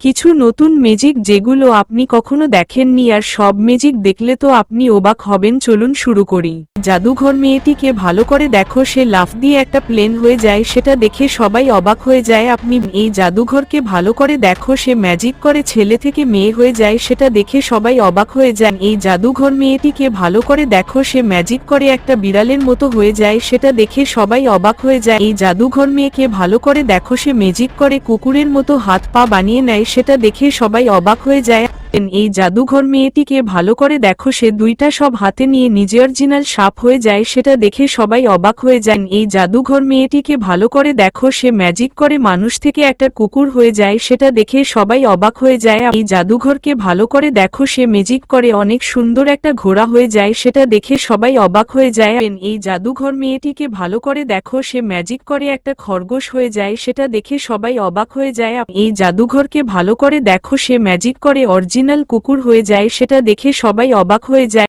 কিছু নতুন ম্যাজিক যেগুলো আপনি কখনো দেখেননি আর সব ম্যাজিক দেখলে তো আপনি অবাক হবেন, চলুন শুরু করি। জাদুঘর মেয়েটিকে ভালো করে দেখো, সে লাফ দিয়ে একটা প্লেন হয়ে যায়, সেটা দেখে সবাই অবাক হয়ে যায়, আপনি এই জাদুঘরকে ভালো করে দেখো, সে ম্যাজিক করে ছেলে থেকে মেয়ে হয়ে যায়, সেটা দেখে সবাই অবাক হয়ে যান এই জাদুঘর মেয়েটিকে ভালো করে দেখো, সে ম্যাজিক করে একটা বিড়ালের মতো হয়ে যায়, সেটা দেখে সবাই অবাক হয়ে যায়, এই জাদুঘর মেয়েকে ভালো করে দেখো, সে ম্যাজিক করে কুকুরের মতো হাত পা বানিয়ে নেয় সেটা দেখে সবাই অবাক হয়ে যায়। এই জাদুঘর মেয়েটিকে ভালো করে দেখো, সে দুইটা সব হাতে নিয়ে নিজে অরিজিনাল সাপ হয়ে যায়, সেটা দেখে সবাই অবাক হয়ে যান এই জাদুঘর মেয়েটিকে ভালো করে দেখো, সে ম্যাজিক করে মানুষ থেকে একটা কুকুর হয়ে যায়, সেটা দেখে সবাই অবাক হয়ে যায়। এই জাদুঘরকে ভালো করে দেখো, সে ম্যাজিক করে অনেক সুন্দর একটা ঘোড়া হয়ে যায়, সেটা দেখে সবাই অবাক হয়ে যায়। এই জাদুঘর মেয়েটিকে ভালো করে দেখো, সে ম্যাজিক করে একটা খরগোশ হয়ে যায়, সেটা দেখে সবাই অবাক হয়ে যায়। এই জাদুঘরকে ভালো করে দেখো, সে ম্যাজিক করে অরিজিনাল কুকুর হয়ে যায় সেটা দেখে সবাই অবাক হয়ে যায়।